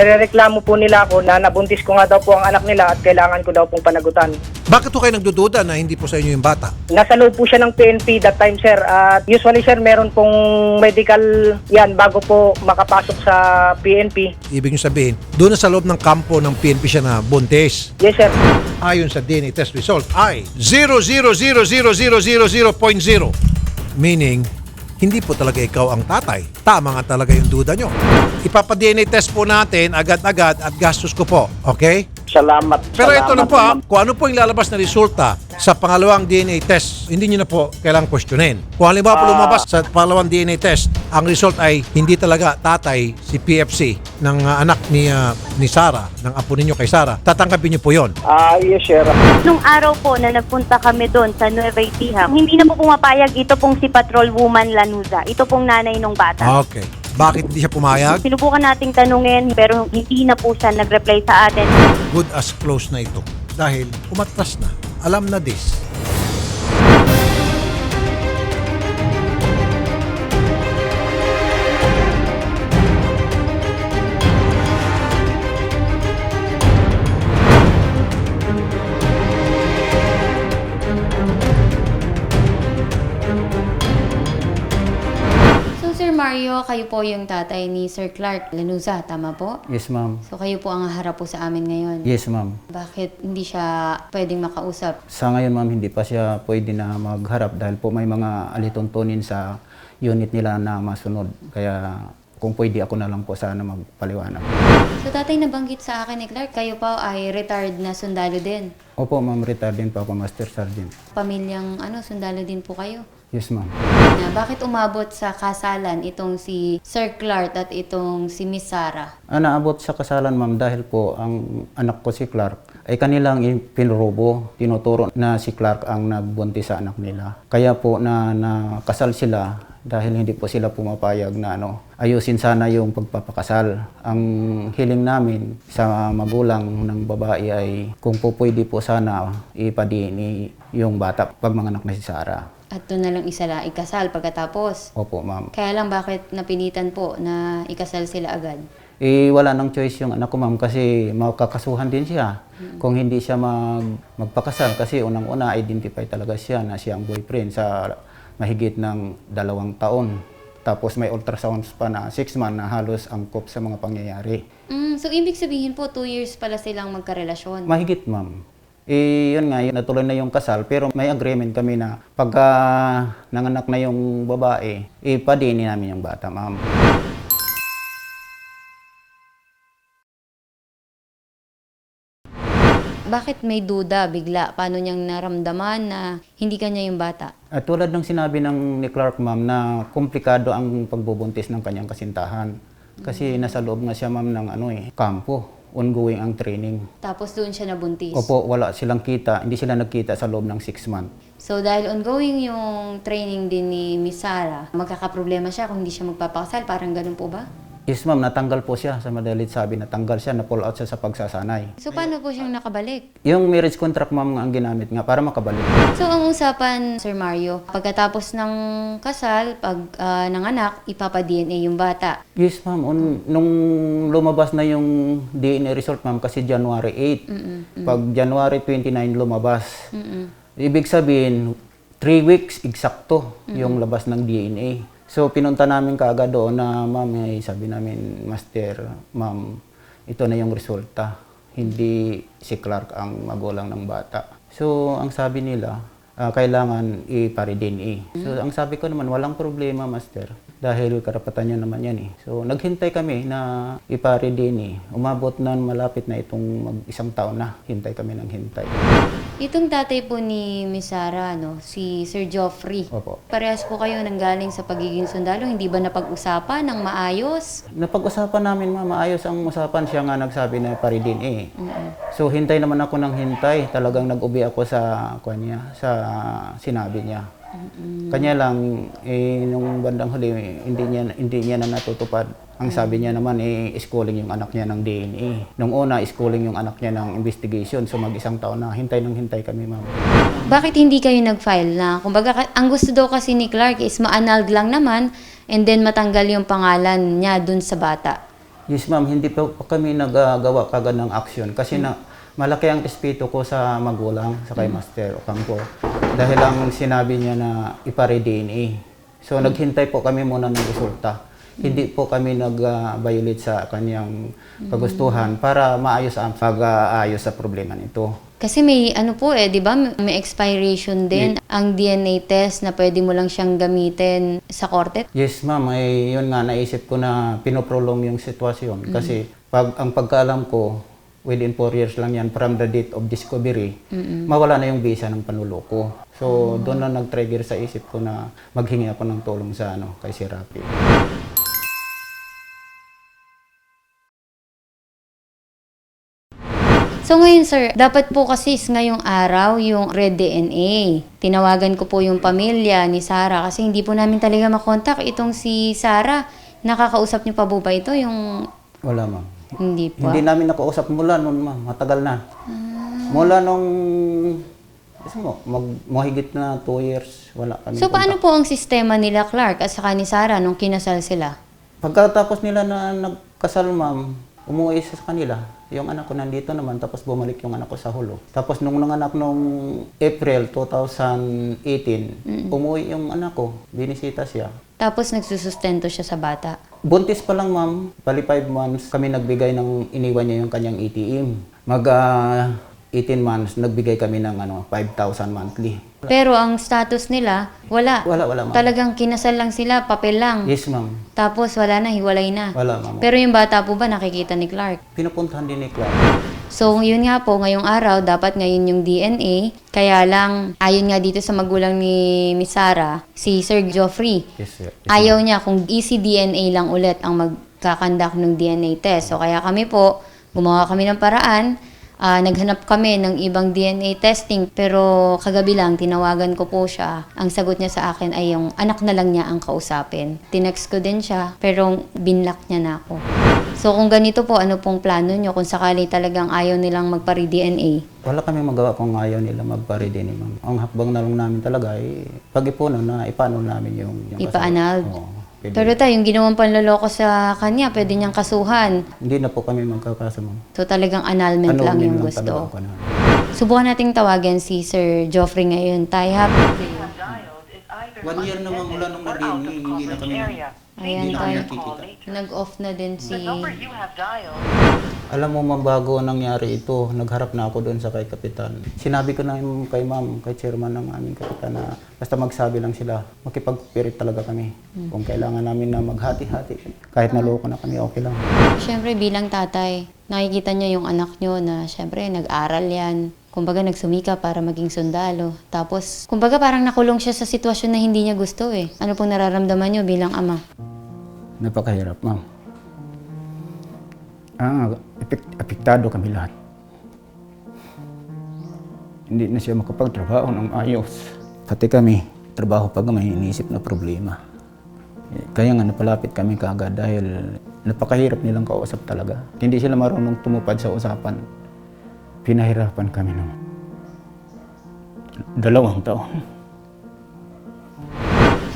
Nirereklamo po nila ako na nabuntis ko nga daw po ang anak nila at kailangan ko daw pong panagutan. Bakit po kayo nagdududa na hindi po sa inyo yung bata? Nasa loob po siya ng PNP that time, sir. At usually, sir, meron pong medical yan bago po makapasok sa PNP. Ibig nyo sabihin, doon na sa loob ng kampo ng PNP siya na buntis. Yes, sir. Ayon sa DNA test result ay 0000000.0 Meaning, hindi po talaga ikaw ang tatay. Tama nga talaga yung duda nyo. Ipapa-DNA test po natin agad-agad at gastos ko po. Okay? Salamat. Pero ito salamat na po ha, naman. kung ano po yung lalabas na resulta sa pangalawang DNA test, hindi nyo na po kailangang questionin. Kung halimbawa po Ah. lumabas sa pangalawang DNA test, ang result ay hindi talaga tatay si PFC ng uh, anak ni uh, ni Sara, ng apo ninyo kay Sara, tatanggapin nyo po yon. Ah, yes, sir. Nung araw po na nagpunta kami doon sa Nueva Ecija, hindi na po pumapayag ito pong si Patrol Woman Lanuza. Ito pong nanay nung bata. Okay. Bakit hindi siya pumayag? Sinubukan nating tanungin pero hindi na po siya nag-reply sa atin. Good as close na ito. Dahil umatras na. Alam na this. Sir Mario, kayo po yung tatay ni Sir Clark Lanuza, tama po? Yes, ma'am. So kayo po ang harap po sa amin ngayon. Yes, ma'am. Bakit hindi siya pwedeng makausap? Sa ngayon, ma'am, hindi pa siya pwede na magharap dahil po may mga alituntunin sa unit nila na masunod. Kaya kung pwede ako na lang po sana magpaliwanag. So tatay nabanggit sa akin ni Clark, kayo po ay retired na sundalo din. Opo, ma'am, retired din po ako, Master Sergeant. Pamilyang ano, sundalo din po kayo. Yes, ma'am. Na, bakit umabot sa kasalan itong si Sir Clark at itong si Miss Sarah? Ah, naabot sa kasalan, ma'am, dahil po ang anak ko si Clark ay kanilang pinrobo. Tinuturo na si Clark ang nagbuntis sa anak nila. Kaya po na nakasal sila dahil hindi po sila pumapayag na ano, ayusin sana yung pagpapakasal. Ang hiling namin sa magulang ng babae ay kung po pwede po sana ipadini yung bata pag mga anak na si Sarah. At doon na lang isa lang ikasal pagkatapos. Opo, ma'am. Kaya lang bakit napilitan po na ikasal sila agad? Eh, wala nang choice yung anak ko, ma'am, kasi makakasuhan din siya. Kung hindi siya mag, magpakasal, kasi unang-una, identify talaga siya na siya ang boyfriend sa mahigit ng dalawang taon. Tapos may ultrasounds pa na six months na halos angkop sa mga pangyayari. Mm, so ibig sabihin po, two years pala silang magkarelasyon. Mahigit, ma'am. Eh, yun nga, yun, natuloy na yung kasal, pero may agreement kami na pagka nanganak na yung babae, ipadini namin yung bata, ma'am. Bakit may duda bigla? Paano niyang naramdaman na hindi kanya yung bata? At tulad ng sinabi ng ni Clark, ma'am, na komplikado ang pagbubuntis ng kanyang kasintahan. Kasi nasa loob nga siya, ma'am, ng ano eh, kampo. Ongoing ang training. Tapos doon siya nabuntis. Opo, wala silang kita. Hindi sila nagkita sa loob ng six months. So dahil ongoing yung training din ni Miss Sarah, magkakaproblema siya kung hindi siya magpapakasal. Parang ganun po ba? Yes, ma'am, natanggal po siya. Sa madalit sabi, natanggal siya, na-pull out siya sa pagsasanay. So paano po siyang nakabalik? Yung marriage contract, ma'am, ang ginamit nga para makabalik. So ang usapan, Sir Mario, pagkatapos ng kasal, pag ah, nanganak, ipapa-DNA yung bata. Yes, ma'am. Un- nung lumabas na yung DNA result, ma'am, kasi January 8. Pag January 29 lumabas, ibig sabihin, 3 weeks eksakto yung labas ng DNA. So, pinunta namin kaagad doon na, ma'am, eh, sabi namin, Master, ma'am, ito na yung resulta. Hindi si Clark ang magulang ng bata. So, ang sabi nila, ah, kailangan ipare-DNA. So, ang sabi ko naman, walang problema, Master. Dahil karapatan nyo naman yan eh. So, naghintay kami na ipare-DNA. Umabot na malapit na itong mag isang taon na. Hintay kami ng hintay. Itong tatay po ni Miss Sarah, no, si Sir Geoffrey. Opo. Parehas po kayo nanggaling sa pagiging sundalo, hindi ba napag-usapan ng maayos? Napag-usapan namin, ma, maayos ang usapan. Siya nga nagsabi na pare-DNA. So, hintay naman ako ng hintay. Talagang nag-ubi ako sa, kanya, sa sinabi niya. Kanya lang, eh, nung bandang huli, hindi niya, hindi niya na natutupad. Ang sabi niya naman, eh, schooling yung anak niya ng DNA. Nung una, schooling yung anak niya ng investigation. So, mag-isang taon na. Hintay ng hintay kami, ma'am. Bakit hindi kayo nag-file na? Kumbaga, ka- ang gusto daw kasi ni Clark is ma-annulled lang naman and then matanggal yung pangalan niya dun sa bata. Yes, ma'am. Hindi pa po kami nagagawa kagad ng action kasi na malaki ang respeto ko sa magulang, sa kay Master Ocampo. Dahil lang sinabi niya na ipare-DNA. So, naghintay po kami muna ng resulta. Hindi po kami nag-violate sa kanyang kagustuhan para maayos ang pag-aayos sa problema nito. Kasi may ano po eh, 'di ba? May expiration din ang DNA test na pwede mo lang siyang gamitin sa korte. Yes, ma'am. Ay, yun nga, naisip ko na pinoprolong yung sitwasyon. Kasi pag, ang pagkaalam ko, within 4 years lang yan from the date of discovery, mawala na yung visa ng panuloko. So, doon na nag-trigger sa isip ko na maghingi ako ng tulong sa ano, kay si Rafi. So ngayon sir, dapat po kasi ngayong araw yung red DNA. Tinawagan ko po yung pamilya ni Sarah kasi hindi po namin talaga makontak itong si Sarah. Nakakausap niyo pa po ba ito yung Wala, ma'am. Hindi po? Hindi namin nakausap mula noon, ma'am. Matagal na. Mula nung, gusto mo, mag, mahigit na 2 years, wala kami. So paano po ang sistema nila Clark at saka ni Sarah nung kinasal sila? Pagkatapos nila na nagkasal, ma'am, umuwi sa kanila. Yung anak ko nandito naman, tapos bumalik yung anak ko sa hulo. Tapos nung nanganak nung April 2018, umuwi yung anak ko, binisita siya. Tapos nagsusustento siya sa bata. Buntis pa lang, ma'am. Bali 5 months, kami nagbigay ng, iniwan niya yung kanyang ATM. Mag ah, 18 months, nagbigay kami ng ano, 5,000 monthly. Pero ang status nila, wala. Wala, wala, ma'am. Talagang kinasal lang sila, papel lang. Yes, ma'am. Tapos wala na, hiwalay na. Wala, ma'am. Pero yung bata po ba nakikita ni Clark? Pinupuntahan din ni Clark. So, yun nga po, ngayong araw, dapat ngayon yung DNA. Kaya lang, ayon nga dito sa magulang ni Miss Sarah, si Sir Geoffrey, Yes, sir. Yes, ayaw niya kung easy DNA lang ulit ang magkakandak ng DNA test. So, kaya kami po, gumawa kami ng paraan. Ah, naghanap kami ng ibang DNA testing pero kagabi lang tinawagan ko po siya. Ang sagot niya sa akin ay yung anak na lang niya ang kausapin. Tinext ko din siya pero binlock niya na ako. So kung ganito po, ano pong plano niyo kung sakali talagang ayaw nilang magpari-DNA? Wala kami magawa kung ayaw nila magpa-ready ni ma'am. Ang hakbang na lang namin talaga ay pag-ipunan na ipaano namin yung... yung Ipa-anal? Oo. pwede. Pero tayo, yung ginawang panloloko sa kanya, pwede niyang kasuhan. Hindi na po kami magkakasa ma'am. So talagang annulment Ano lang yung lang gusto. talaga. Subukan nating tawagan si Sir Geoffrey ngayon. Tay, happy day. One year na ma'am mula nung narinig, hindi na kami Ayan, Hindi na tay. kami nakikita. Nag-off na din si... Alam mo ma'am, bago nangyari ito, nagharap na ako doon sa kay Kapitan. Sinabi ko na yung kay ma'am, kay chairman ng aming Kapitan na basta magsabi lang sila, makipag-pirit talaga kami. Kung kailangan namin na maghati-hati, kahit naloko na kami, okay lang. Siyempre, bilang tatay, nakikita niya yung anak niyo na siyempre nag-aral yan. Kumbaga nagsumika para maging sundalo. Tapos, kumbaga parang nakulong siya sa sitwasyon na hindi niya gusto eh. Ano pong nararamdaman niyo bilang ama? Napakahirap, ma'am. Ah, apektado kami lahat. Hindi na siya makapagtrabaho ng ayos. Pati kami, trabaho pag may iniisip na problema. Eh, Kaya nga napalapit kami kaagad dahil napakahirap nilang kausap talaga. Hindi sila marunong tumupad sa usapan. Pinahirapan kami ng dalawang taon.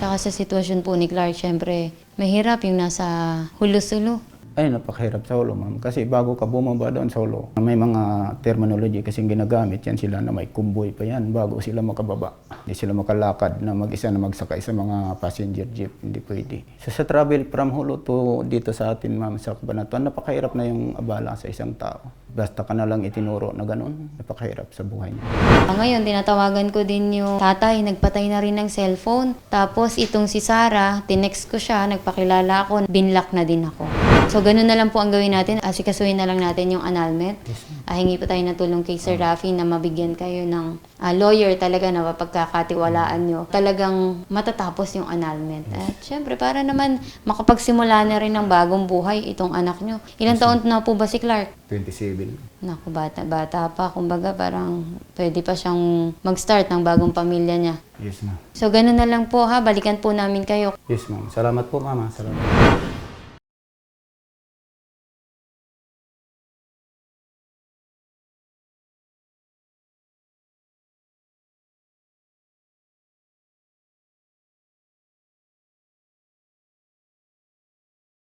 Saka sa sitwasyon po ni Clark, siyempre, mahirap yung nasa hulo-sulo. Ay, napakahirap sa ulo, ma'am. Kasi bago ka bumaba doon sa ulo, may mga terminology kasing ginagamit yan sila na may kumboy pa yan bago sila makababa. Hindi sila makalakad na mag-isa na magsakay sa mga passenger jeep. Hindi pwede. So, sa travel from Hulo to dito sa atin, ma'am, sa Cabanatuan, napakahirap na yung abala sa isang tao. Basta ka na lang itinuro na ganun, napakahirap sa buhay niya. Ah, ngayon, tinatawagan ko din yung tatay, nagpatay na rin ng cellphone. Tapos itong si Sarah, tinext ko siya, nagpakilala ako, binlock na din ako. So, ganun na lang po ang gawin natin. Asikasuhin na lang natin yung annulment. Ah, hingi po tayo ng tulong kay Sir Rafi na mabigyan kayo ng ah, lawyer talaga na mapagkakatiwalaan nyo. Talagang matatapos yung annulment. At syempre, para naman makapagsimula na rin ng bagong buhay itong anak nyo. Ilang taon na po ba si Clark? 27. Naku, bata, bata pa. Kumbaga, parang pwede pa siyang mag-start ng bagong pamilya niya. Yes, ma'am. So, ganun na lang po ha. Balikan po namin kayo. Yes, ma'am. Salamat po, mama. Salamat.